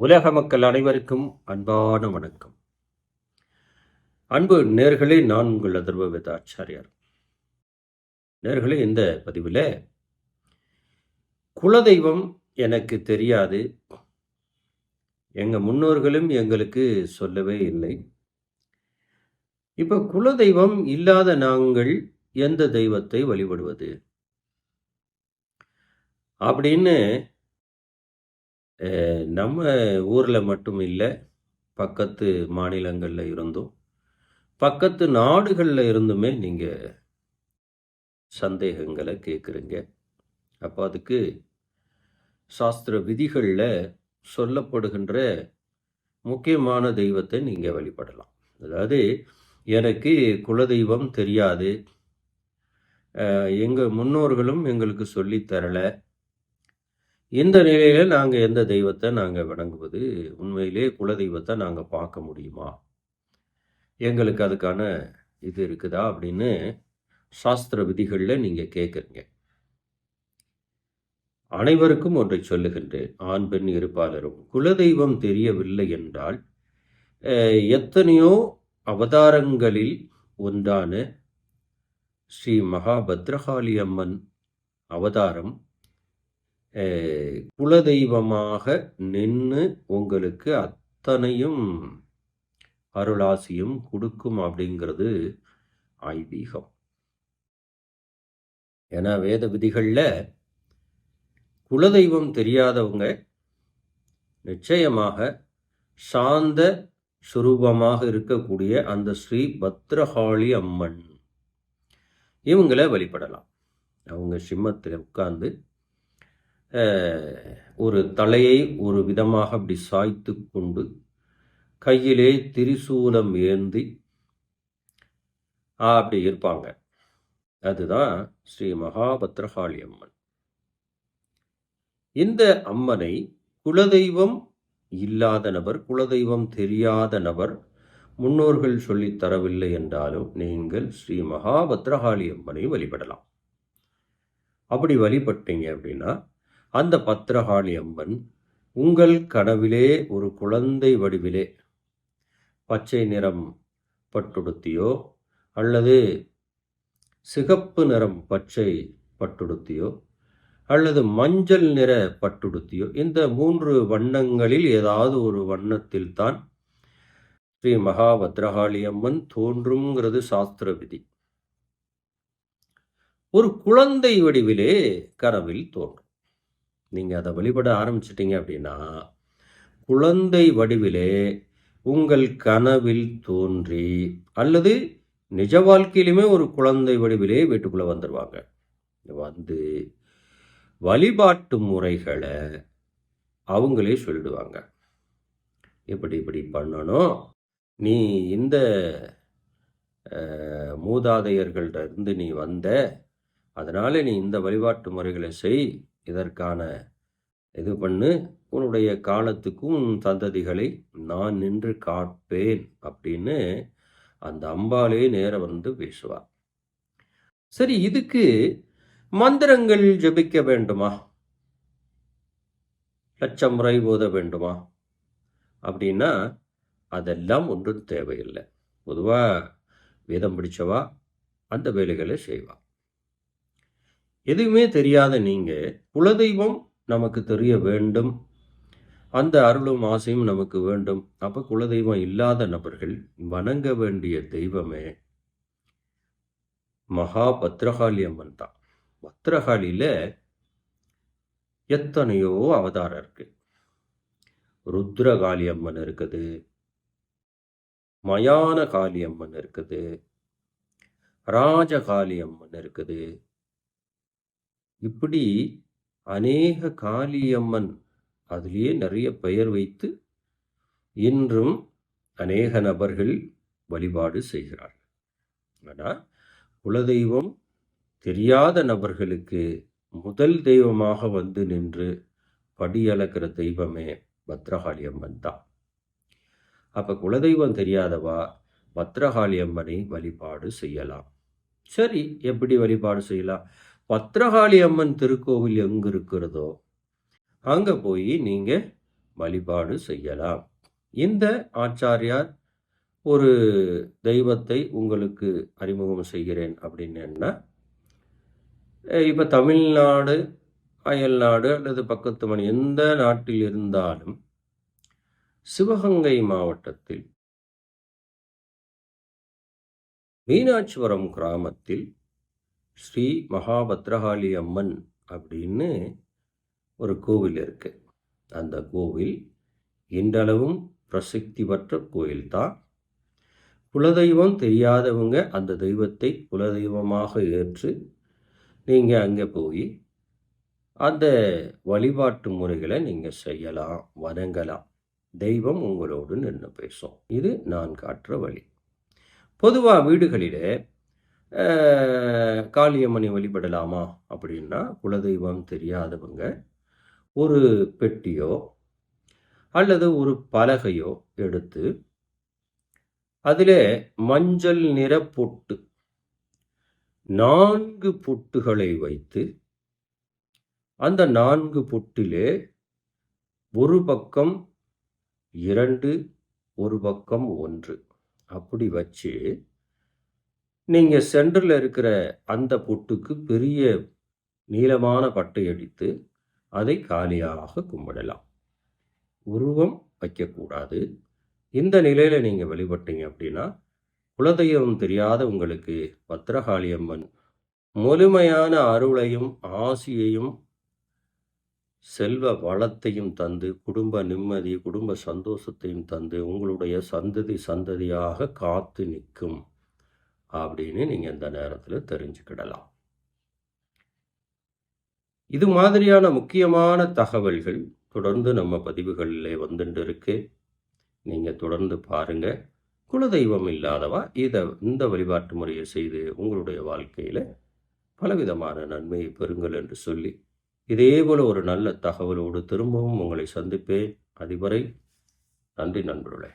உலக மக்கள் அனைவருக்கும் அன்பான வணக்கம். அன்பு நேர்களே நான் உங்கள் அதர்வ வேதாச்சாரியார் நேர்களே இந்த பதிவில் குலதெய்வம் எனக்கு தெரியாது. எங்கள் முன்னோர்களும் எங்களுக்கு சொல்லவே இல்லை. இப்போ குலதெய்வம் இல்லாத நாங்கள் எந்த தெய்வத்தை வழிபடுவது? அப்படின்னு நம்ம ஊரில் மட்டும் இல்லை பக்கத்து மாநிலங்களில் இருந்தும் பக்கத்து நாடுகளில் இருந்துமே நீங்கள் சந்தேகங்களை கேட்குறீங்க அப்போ அதுக்கு சாஸ்திர விதிகளில் சொல்லப்படுகின்ற முக்கியமான தெய்வத்தை நீங்கள் வழிபடலாம். அதாவது எனக்கு குலதெய்வம் தெரியாது. எங்கள் முன்னோர்களும் எங்களுக்கு சொல்லி தரலை. இந்த நிலையில நாங்கள் எந்த தெய்வத்தை நாங்கள் வணங்குவது? உண்மையிலே குலதெய்வத்தை நாங்கள் பார்க்க முடியுமா? எங்களுக்கு அதுக்கான இது இருக்குதா அப்படின்னு சாஸ்திர விதிகளில் நீங்கள் கேட்குறீங்க அனைவருக்கும் ஒன்றை சொல்லுகின்றேன். ஆண் பெண் இருப்பாளரும் குலதெய்வம் தெரியவில்லை என்றால் எத்தனையோ அவதாரங்களில் ஒன்றான ஸ்ரீ மகாபத்ரகாளி அம்மன் அவதாரம் குலதெய்வமாக நின்று உங்களுக்கு அத்தனையும் அருளாசியும் கொடுக்கும் அப்படிங்கிறது ஐதீகம். ஏன்னா வேத விதிகளில் குலதெய்வம் தெரியாதவங்க நிச்சயமாக சாந்த சுரூபமாக இருக்கக்கூடிய அந்த ஸ்ரீ பத்ரகாளி அம்மன் இவங்களை வழிபடலாம். அவங்க சிம்மத்தில் உட்கார்ந்து ஒரு தலையை ஒரு விதமாக அப்படி சாய்த்து கொண்டு கையிலே திரிசூலம் ஏந்தி அப்படி இருப்பாங்க. அதுதான் ஸ்ரீ மகாபத்ரகாளி அம்மன் இந்த அம்மனை குலதெய்வம் இல்லாத நபர் குலதெய்வம் தெரியாத நபர் முன்னோர்கள் சொல்லித் தரவில்லை என்றாலும் நீங்கள் ஸ்ரீ மகாபத்ரகாளி அம்மனை வழிபடலாம். அப்படி வழிபட்டீங்க அப்படின்னா அந்த பத்ரகாளி அம்மன் உங்கள் கனவிலே ஒரு குழந்தை வடிவிலே பச்சை நிறம் பட்டுடுத்தியோ? அல்லது சிகப்பு நிறம் பச்சை பட்டுடுத்தியோ? அல்லது மஞ்சள் நிற பட்டுடுத்தியோ? இந்த மூன்று வண்ணங்களில் ஏதாவது ஒரு வண்ணத்தில் தான் ஸ்ரீ மகாபத்ரகாளி அம்மன் தோன்றுங்கிறது சாஸ்திர விதி ஒரு குழந்தை வடிவிலே கனவில் தோன்றும். நீங்கள் அதை வழிபட ஆரம்பிச்சிட்டிங்க அப்படின்னா குழந்தை வடிவிலே உங்கள் கனவில் தோன்றி அல்லது நிஜ வாழ்க்கையிலுமே ஒரு குழந்தை வடிவிலே வீட்டுக்குள்ளே வந்துடுவாங்க வந்து வழிபாட்டு முறைகளை அவங்களே சொல்லிடுவாங்க. இப்படி இப்படி பண்ணணும். நீ இந்த அஹ், மூதாதையர்கள்ட்ட இருந்து நீ வந்த அதனால் நீ இந்த வழிபாட்டு முறைகளை செய். இதற்கான இது பண்ணு. உன்னுடைய காலத்துக்கும் உன் சந்ததிகளை நான் நின்று காப்பேன் அப்படின்னு அந்த அம்பாலே நேர வந்து பேசுவார். சரி இதுக்கு மந்திரங்கள் ஜபிக்க வேண்டுமா? லட்சம் முறை ஓத வேண்டுமா? அப்படின்னா அதெல்லாம் ஒன்றும் தேவையில்லை. பொதுவாக வேதம் பிடிச்சவா அந்த வேலைகளை செய்வா. எதுவுமே தெரியாத நீங்கள் குலதெய்வம் நமக்கு தெரிய வேண்டும். அந்த அருளும் ஆசையும் நமக்கு வேண்டும். அப்போ குலதெய்வம் இல்லாத நபர்கள் வணங்க வேண்டிய தெய்வமே மகா பத்ரகாளி அம்மன் தான். பத்ரகாளியில் எத்தனையோ அவதாரம் இருக்கு. ருத்ரகாளி அம்மன் இருக்குது. மயான காளி அம்மன் இருக்குது. ராஜகாளி அம்மன் இருக்குது. இப்படி அநேக காளியம்மன் அதுலேயே நிறைய பெயர் வைத்து இன்றும் அநேக நபர்கள் வழிபாடு செய்கிறார்கள். ஆனால் குலதெய்வம் தெரியாத நபர்களுக்கு முதல் தெய்வமாக வந்து நின்று படியளக்கிற தெய்வமே பத்ரகாளி அம்மன் தான். அப்போ குலதெய்வம் தெரியாதவா பத்ரகாளி அம்மனை வழிபாடு செய்யலாம். சரி எப்படி வழிபாடு செய்யலாம்? பத்ரகாளி அம்மன் திருக்கோவில் எங்கு இருக்கிறதோ அங்கே போய் நீங்கள் வழிபாடு செய்யலாம். இந்த ஆச்சாரியார் ஒரு தெய்வத்தை உங்களுக்கு அறிமுகம் செய்கிறேன் அப்படின்னா இப்போ தமிழ்நாடு அயல்நாடு அல்லது பக்கத்து மணி எந்த நாட்டில் இருந்தாலும் சிவகங்கை மாவட்டத்தில் மீனாட்சிபுரம் கிராமத்தில் ஸ்ரீ மகாபத்ரகாளி அம்மன் அப்படின்னு ஒரு கோவில் இருக்கு. அந்த கோவில் இன்றளவும் பிரசித்தி பெற்ற கோயில்தான். குலதெய்வம் தெரியாதவங்க அந்த தெய்வத்தை குலதெய்வமாக ஏற்று நீங்கள் அங்கே போய் அந்த வழிபாட்டு முறைகளை நீங்கள் செய்யலாம் வணங்கலாம். தெய்வம் உங்களோடு நின்று பேசும். இது நான் காட்டுற வழி. பொதுவாக வீடுகளிலே காளியம்மனை வழிபடலாமா அப்படின்னா குலதெய்வம் தெரியாதவங்க ஒரு பெட்டியோ அல்லது ஒரு பலகையோ எடுத்து அதிலே மஞ்சள் நிற பொட்டு நான்கு பொட்டுகளை வைத்து அந்த நான்கு பொட்டிலே ஒரு பக்கம் இரண்டு ஒரு பக்கம் ஒன்று அப்படி வச்சு நீங்கள் சென்டரில் இருக்கிற அந்த பொட்டுக்கு பெரிய நீளமான பட்டை அடித்து அதை காலியாக கும்பிடலாம். உருவம் வைக்கக்கூடாது. இந்த நிலையில் நீங்கள் வழிபட்டீங்க அப்படின்னா குலதெய்வம் தெரியாத உங்களுக்கு பத்திரகாளி அம்மன் முழுமையான அருளையும் ஆசியையும் செல்வ வளத்தையும் தந்து குடும்ப நிம்மதி குடும்ப சந்தோஷத்தையும் தந்து உங்களுடைய சந்ததி சந்ததியாக காத்து நிற்கும் அப்படின்னு நீங்கள் இந்த நேரத்தில் தெரிஞ்சுக்கிடலாம். இது மாதிரியான முக்கியமான தகவல்கள் தொடர்ந்து நம்ம பதிவுகளில் வந்துட்டு இருக்கு நீங்கள் தொடர்ந்து பாருங்கள் குலதெய்வம் இல்லாதவா? இதை இந்த வழிபாட்டு முறையை செய்து உங்களுடைய வாழ்க்கையில் பலவிதமான நன்மையை பெறுங்கள் என்று சொல்லி இதே போல் ஒரு நல்ல தகவலோடு திரும்பவும் உங்களை சந்திப்பேன். அதுவரை நன்றி நண்பர்களே.